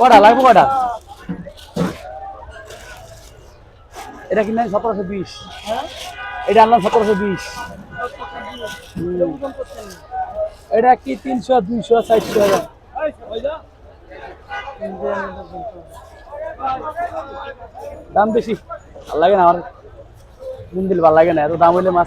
কটা? লাগবে কটা? এটা কিনলেন সতেরোশো বিশ। এটা আনলাম সতেরোশো বিশ। এটা কি তিনশো দুইশো চারশো হাজার দাম বেশি। ভালো লাগে না আমার। মন্দির ভালো লাগে না এত দাম হইলে মাছ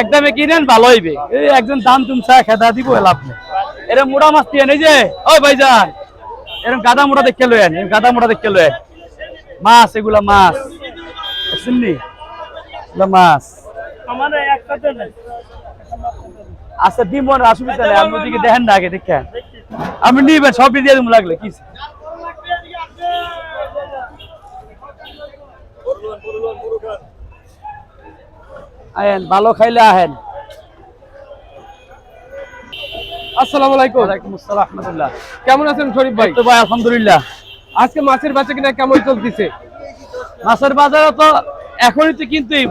একদমে কিনেন ভালো হইবে। এই একজন দাম তুম চা খেদা দিব লাভ নেই। এরকম মোড়া মাছ দিয়ে নেই যে ওই ভাইজান এরকম গাদা মোড়া দেখে লয়েন গাদা মোড়া দেখে লয়েন মাছ এগুলা মাছ। শুননি এগুলা মাছ। আচ্ছা দিব না অসুবিধা নেই আপনি দেখেন না আগে দেখেন। আপনি নিবেন সবই দিয়ে দেবো লাগলে কি আহেন ভালো খাইলে আহেন। আসসালামু আলাইকুম। ওয়ালাইকুম আসসালাম রহমতুল্লাহ। কেমন আছেন শরীফ ভাই? তো ভাই আলহামদুলিল্লাহ। আজকে মাছের বেচা কিনা কেমন চলতেছে? মাছের বাজারে তো এখনই তো কিনতেই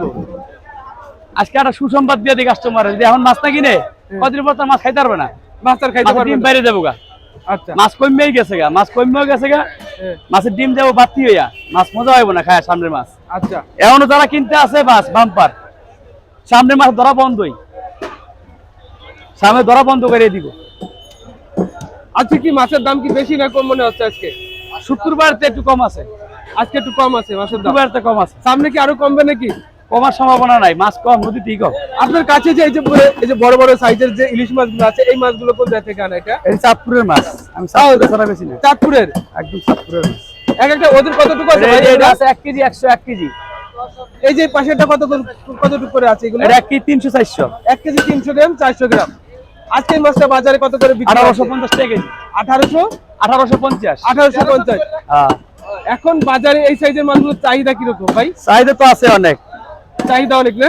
আজকে একটা সুসংবাদ দিয়ে দিই কাস্টমার যদি এখন মাছ না কিনে কদিন পর তো মাছ খাইতে পারবে না। মাছ আর খাইতে পারবেন ডিম বাইরে যাব গা আচ্ছা। মাছ কমেই গেছে গা মাছ কমেও গেছে গা মাছের ডিম যাব বাড়তি হইয়া মাছ মজা হইব না খায় সামনের মাছ। আচ্ছা। এখনও যারা কিনতে আছে মাছ বাম্পার সামনের মাছ ধরা বন্ধই। সামনে ধরা বন্ধ করে দিব। আজকে কি মাছের দাম কি বেশি না কম মনে হচ্ছে আজকে? শুক্রবার তো একটু কম আছে। আজকে একটু কম আছে মাছের দাম। কম আছে। সামনে কি আরও কমবে নাকি? কমার সম্ভাবনা নাই মাছ কম নদীতেই কম। আপনার কাছে যে এই যে এই যে বড় বড় সাইজের যে ইলিশ মাছগুলো আছে এই মাছগুলো কোন জায়গা থেকে আনা এটা? এই চাঁদপুরের মাছ। আমি চাঁদপুরে। ছাড়া বেশি না। চাঁদপুরের? একদম চাঁদপুরের মাছ। এক একটা ওদের কতটুকু আছে ভাই? এটা- আছে এক কেজি একশো এক কেজি। এই যে পাশেরটা কত কতটুকু করে আছে এগুলো? এটা এক কেজি তিনশো চারশো। এক কেজি তিনশো গ্রাম চারশো গ্রাম। আজকে মাছটা বাজারে কত করে বিক্রি আঠারোশো পঞ্চাশ টাকা কেজি। আঠারোশো? আঠারোশো পঞ্চাশ। আঠারোশো পঞ্চাশ। হ্যাঁ। এখন বাজারে এই সাইজের মাছগুলোর চাহিদা কীরকম ভাই? চাহিদা তো আছে অনেক। চাহিদা অনেক না?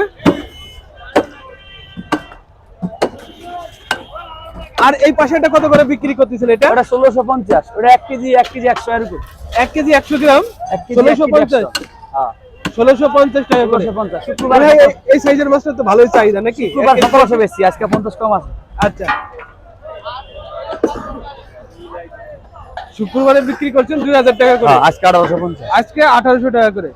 আর এই পাশেটা কত করে বিক্রি করতেছেন এটা? ওটা ষোলোশো পঞ্চাশ। ওটা এক কেজি কেজি একশো এরকম এক কেজি একশো গ্রাম? হ্যাঁ। টাকা শুক্রবার মানে এই- এই সাইজের মাছটা তো ভালোই চাহিদা নাকি? শুক্রবার বেশি আজকে পঞ্চাশ কম আছে। আচ্ছা। শুক্রবারে বিক্রি করছেন দুই হাজার টাকা করে। হ্যাঁ, আজকে আঠারোশো পঞ্চাশ। আজকে আঠারোশো টাকা করে।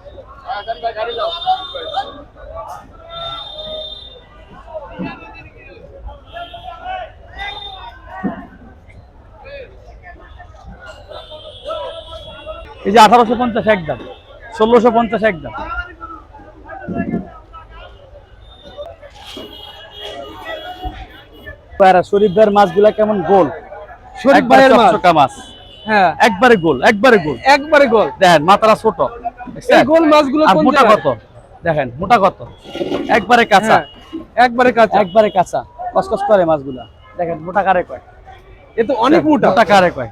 এই যে আঠারোশো পঞ্চাশ একদম ষোলোশো পঞ্চাশ একদম। পায়রা শরীফ ভাইয়ের মাছগুলা কেমন গোল? শরীফ একবারে ভাইয়ের মাছ। মাছ। হ্যাঁ। একবারে গোল একবারে গোল। একবারে গোল। দেখেন মাথাটা ছোট গোল মাছগুলো আর মোটা? কত? দেখেন মোটা কত? একবারে কাঁচা। হ্যাঁ, একবারে কাঁচা। একবারে কাঁচা। কসকস করে মাছগুলা। দেখেন মোটা কারে কয়? এ তো অনেক মোটা। মোটা কারে কয়?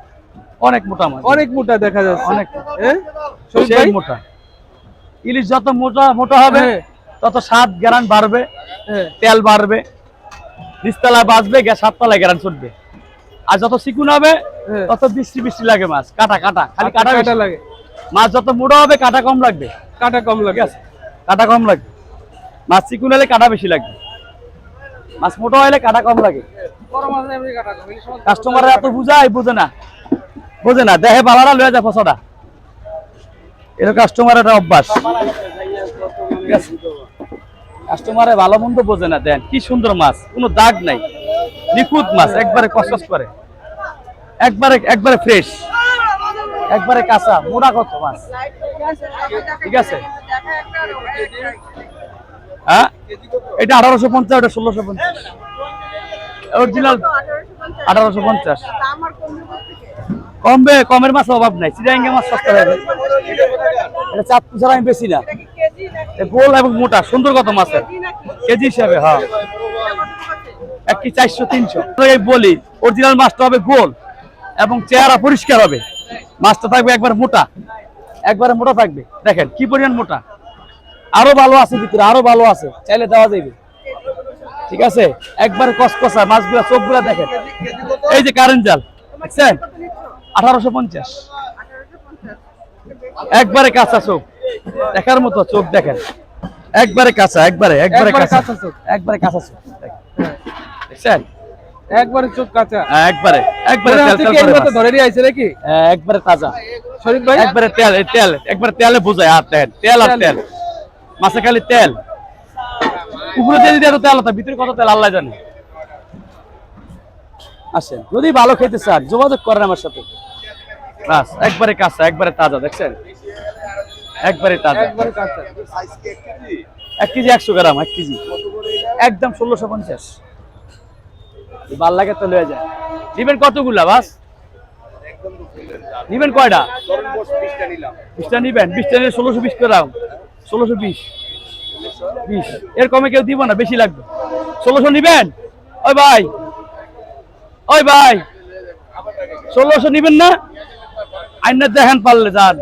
অনেক মোটা মাছ অনেক মোটা দেখা যাচ্ছে। অনেক। সেই মোটা। ইলিশ যত মোটা মোটা হবে হ্যাঁ। তত স্বাদ গ্যারান বাড়বে হ্যাঁ। তেল বাড়বে বাঁচবে গ্যারান আর যত চিকুন হবে হ্যাঁ। তত বৃষ্টি বৃষ্টি লাগে মাছ। কাটা কাটা খালি কাটা কাটা কাটা লাগে। মাছ যত মোটা হবে কাটা কম লাগবে। কাটা কম লাগে কাটা কম লাগবে। মাছ চিকুন হলে কাটা বেশি লাগবে। মাছ মোটা হলে কাটা কম লাগে। কাস্টমার এত বুঝায় বুঝে না। বুঝে না, দেহে বালারা লয়ে যায় ফসটা। এটা কাস্টমার একটা অভ্যাস। কাস্টমারে ভালো মন্দ বোঝে না, দেন, কি সুন্দর মাছ, কোনো দাগ নাই। নিখুঁত মাছ, একবারে কসকস করে। একবারে একবারে ফ্রেশ একবারে কাঁচা মোড়া কত মাছ। ঠিক আছে? হ্যাঁ? এটা আঠারোশো পঞ্চাশ ওটা ষোলোশো পঞ্চাশ। অরিজিনাল আঠারোশো পঞ্চাশ। কমবে, কমের মাছ অভাব নাই। চিরাঙ্গা মাছ সস্তা হবে এটা চাঁদপুর ছাড়া আমি বেশি না। গোল এবং মোটা সুন্দর কত মাছের। কেজি হিসাবে হ্যাঁ। এক কি চারশো, তিনশো। বলি অরিজিনাল মাছটা হবে গোল এবং চেহারা পরিষ্কার হবে। মাছটা থাকবে একবার মোটা। একবারে মোটা থাকবে। দেখেন, কি পরিমাণ মোটা? আরও ভালো আছে ভিতরে, আরও ভালো আছে। চাইলে দেওয়া যাবে। ঠিক আছে? একবারে কসকসা মাছগুলা, চোখগুলা দেখেন। এই যে কারেন্ট জাল, দেখছেন? আঠারোশো পঞ্চাশ। একবারে কাঁচা চোখ। দেখার মতো চোখ দেখেন। একবারে কাঁচা একবারে একবারে একবারে কাঁচা। চোখ। একবারে কাঁচা চোখ দেখেন। দেখছেন? একবারে চোখ কাঁচা। একবারে একবারে তেল তেল। ধরে নিয়ে আইছে নাকি? হ্যাঁ, একবারে তাজা। শরীফ ভাই? একবারে তেল তেল একবারে তেলে বোঝায় আর তেল তেল আর তেল। মাছে খালি তেল। উপরে তেল দিয়ে তেল ভিতরে কত তেল আল্লাহ জানে। আসেন। যদি ভালো খেতে চান যোগাযোগ করেন আমার সাথে। বাস একবারে কাঁচা একবারে তাজা দেখছেন? একবারে তাজা। এক কেজি একশো গ্রাম এক কেজি। একদম ষোলোশো পঞ্চাশ। ভালো লাগে তো লয়ে যায় নিবেন কতগুলা বাস? নিবেন কয়টা? বিশটা নিবেন বিশটা নিলে ষোলোশো বিশ গ্রাম। ষোলোশো বিশ। বিশ। এর কমে কেউ দিব না বেশি লাগবে। ষোলোশো নিবেন? ওই ভাই ওই ভাই, ষোলোশো নিবেন না? আইনার দেখেন পারলে যান।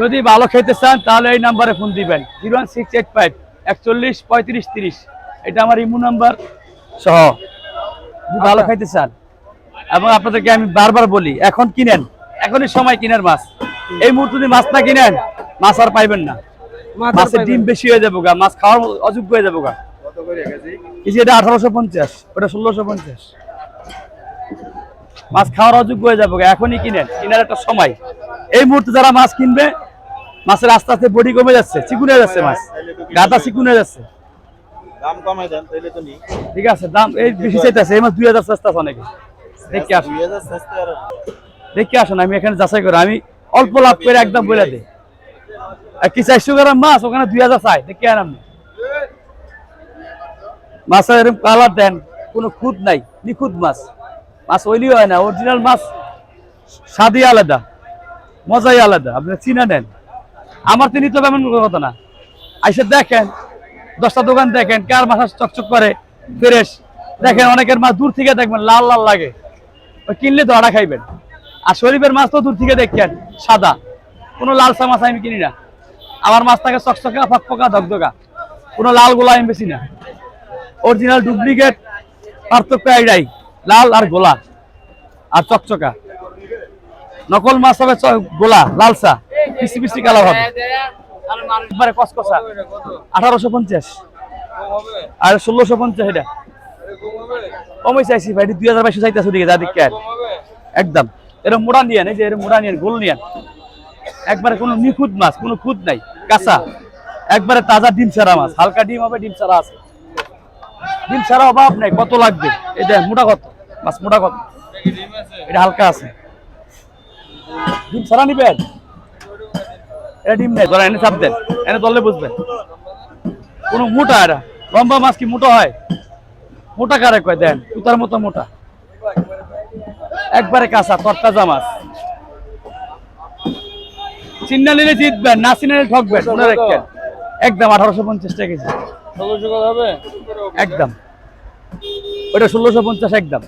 যদি ভালো খেতে চান, তাহলে এই নাম্বারে ফোন দিবেন। Zero one six eight five, একচল্লিশ, পঁয়ত্রিশ, তিরিশ। এটা আমার ইমো নাম্বার সহ। ভালো খাইতে চান, এবং আপনাদেরকে আমি বারবার বলি, এখন কিনেন। এখনই সময় কিনেন মাছ। এই মুহূর্তে যদি মাছ না কিনেন, মাছ আর পাইবেন না। মাছের ডিম বেশি হয়ে যাব গা মাছ খাওয়ার অযোগ্য হয়ে যাব গা এই যে এটা আঠারোশো পঞ্চাশ ওটা ষোলোশো পঞ্চাশ। মাছ খাওয়ার অযোগ্য হয়ে যাব গা এখনই কিনেন। কিনার একটা সময়। এই মুহূর্তে যারা মাছ কিনবে মাছের আস্তে আস্তে বডি কমে যাচ্ছে চিকুন হয়ে যাচ্ছে মাছ। গাদা চিকুন হয়ে যাচ্ছে। দাম কমাই দেন তাইলে তো নি ঠিক আছে দাম এই বেশি চাইতেছে এই মাছ দুই হাজার আছে অনেকে। দেখে আসুন। দেখে আসুন আমি এখানে যাচাই করে আমি অল্প লাভ করে একদম বলে দিই। চারশো গ্রাম মাছ? ওখানে দুই হাজার চাই। দেখে আন আপনি এরকম কালার দেন, কোনো খুদ নাই মাছ। মাছ ওইলি হয় না অরিজিনাল মাছ স্বাদই আলাদা, মজাই আলাদা। আপনি চিনা নেন। আমার তিনি তো এমন কথা না। আইসে দেখেন, দশটা দোকান দেখেন, কার মাছ চকচক করে, ফ্রেশ। দেখেন অনেকের মাছ দূর থেকে দেখবেন, লাল লাল লাগে। কিনলে আড়া খাইবেন। আর শরীফের মাছ তো দূর থেকে দেখেন, সাদা। কোনো লালসা মাছ আমি কিনি না। আমার মাছ থাকে চকচকা, ফকফকা, ধকধকা। কোনো লাল গোলা আমি বেশি না। অরিজিনাল ডুপ্লিকেট পার্থক্য এইটাই, লাল আর গোলা আর চকচকা। নকল মাছ হবে গোলা লালসা পিসি পিসি কালার হবে। আঠারোশো পঞ্চাশ। আর ষোলোশো পঞ্চাশ এটা। কমই চাইছি ভাই দুই হাজার বাইশশো চাইতেছে ওদিকে, যা দিকে একদম। এরকম মোড়া এই যে এরকম মোড়া নিয়েন, গোল নিয়েন। একবারে কোনো নিখুঁত মাছ, কোনো খুঁত নাই, কাঁচা। একবারে তাজা ডিম ছাড়া মাছ, হালকা ডিম হবে, ডিম ছাড়া আছে। ডিম ছাড়া অভাব নাই, কত লাগবে? এই দেখ মোটা কত? মাছ মোটা কত? এটা হালকা আছে। ডিম ছাড়া নিবেন? এটা ডিম নেই ধরা এনে চাপ দেন, এনে ধরলে বুঝবেন কোনো মোটা এটা? লম্বা মাছ কি মোটা হয়? মোটা কারে কয় দেন? তুতার মতো মোটা। একবারে কাঁচা, তরতাজা মাছ। নিলে জিতবেন না ঠকবেন মনে রাখবেন। একদম আঠারোশো পঞ্চাশ টাকা কেজি। হবে? একদম। ওটা ষোলোশো পঞ্চাশ একদম।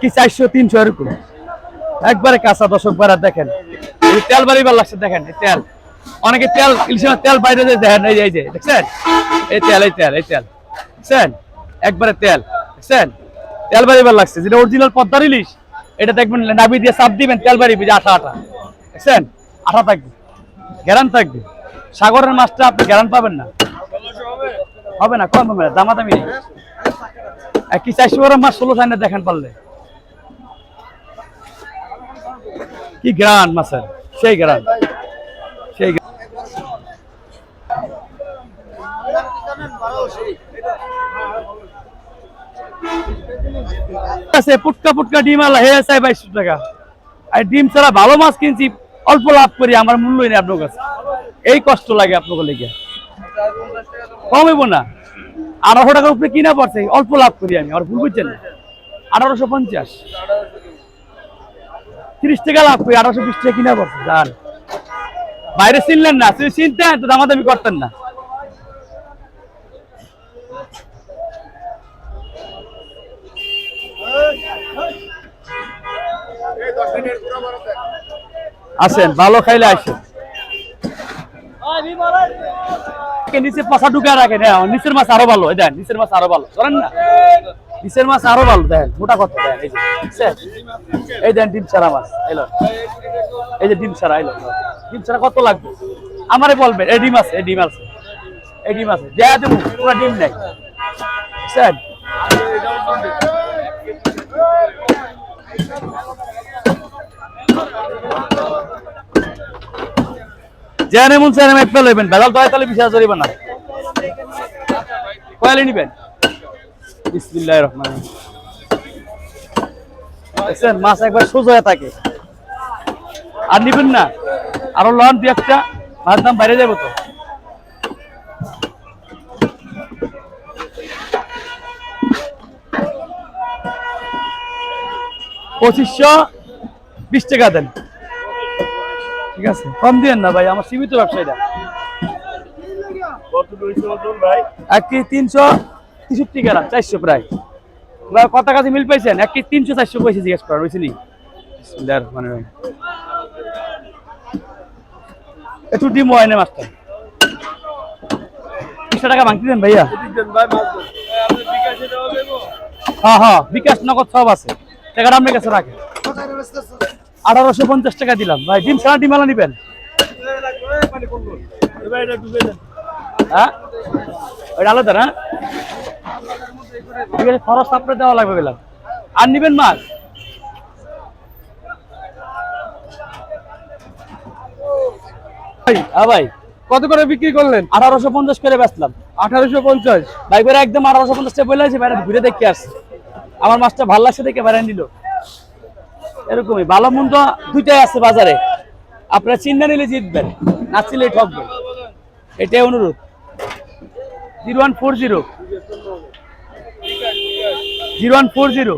কি চারশো তিনশো এরকম। একবারে কাঁচা দশক বারা দেখেন। এই তেল বাড়িবার লাগছে দেখেন তেল। অনেকে তেল ইলিশের তেল বাইরে দিয়ে দেখেন এই যে দেখছেন? এই তেল এই তেল এই তেল। দেখছেন? একবারে তেল দেখছেন? তেল বাড়িবার লাগছে। যেটা অরিজিনাল পদ্মার ইলিশ এটা দেখবেন নাবি দিয়ে চাপ দিবেন তেল বাড়িবে যে আঠা আঠা। দেখছেন আঠা থাকবে, গ্যারান থাকবে। সাগরের মাছটা আপনি গ্যারান পাবেন না। হবে না, কম হবে না, দামাদামি নেই। কি চারশো গ্রাম মাছ ষোলো সাইনে দেখেন পারলে। কি গ্রান মাছের, সেই গ্রান। সেই আছে পুটকা পুটকা ডিম আলা হে আছে বাইশশো টাকা। আর ডিম ছাড়া ভালো মাছ কিনছি অল্প লাভ করি, আমার মূল্যই নেই আপনার কাছে। এই কষ্ট লাগে আপনাকে লেগে। কম হইব না। আঠারোশো টাকার উপরে কিনা পড়ছে, অল্প লাভ করি আমি, আর ভুল বুঝছেন আঠারোশো পঞ্চাশ। তিরিশ টাকা লাভ করি, আঠারোশো বিশ টাকা কিনা পড়ছে যান বাইরে চিনলেন না তুই চিনতেন, তো দামাদামি করতেন না। আসেন ভালো খাইলে আসেন। নিচে পচা ঢুকা রাখে না নিচের মাছ আরও ভালো দেন, নিচের মাছ আরও ভালো, ধরেন না। নিচের মাছ আরও ভালো, দেন, মোটা কত দেন, এই যে এই দেন, ডিম ছাড়া মাছ এলো এই যে ডিম ছাড়া এলো ডিম ছাড়া কত লাগবে? আমারে বলবেন, এই ডিম আছে, এই ডিম আছে, এই ডিম আছে, দেয়া দেবো, পুরো ডিম নেই। বুঝছেন জেনে মন এক পেলে নেবেন বেলাল দয় তাহলে বিশ হাজার না। কয়ালে নিবেন? বিসমিল্লাহির রহমানির রহিম। দেখছেন, মাছ একবার সোজা হয়ে থাকে। আর নিবেন না। আরও লন দু একটা, মাছ দাম বাইরে যাব তো। পঁচিশশো বিশ টাকা দেন। ঠিক আছে? কম দিয়েন না ভাই আমার সীমিত ব্যবসায়ীরা। এক কেজি তিনশো তেষট্টি গ্রাম চারশো প্রায়। এবার কত কাছে মিল পাইছেন? এক কেজি তিনশো চারশো পয়সা জিজ্ঞেস করা। একটু ডিম হয় না মাছটা? তিনশো টাকা ভাঙতে দেন ভাইয়া। হ্যাঁ হ্যাঁ বিকাশ নগদ সব আছে। টাকাটা আপনার কাছে রাখেন। আঠারোশো পঞ্চাশ টাকা দিলাম। ভাই ডিম ছাড়া ডিম আলা নিবেন? হ্যাঁ? ওইটা আলাদা না? ঠিক আছে খরচ আপনার দেওয়া লাগবে বললাম। আর নিবেন মাছ? ভাই, হ্যাঁ ভাই কত করে বিক্রি করলেন? আঠারোশো পঞ্চাশ করে বেচলাম। আঠারোশো পঞ্চাশ। ভাই একদম আঠারোশো পঞ্চাশ টাকা বলে আছে বাইরে ঘুরে দেখে আসছে। আমার মাছটা ভালো লাগছে দেখে বাইরে নিল। এরকমই। ভালো মন্দ দুইটাই আছে বাজারে। আপনারা চিন্তা নিলে জিতবেন, না চিনলে ঠকবেন। এটাই অনুরোধ। Zero one four zero. Zero one four zero.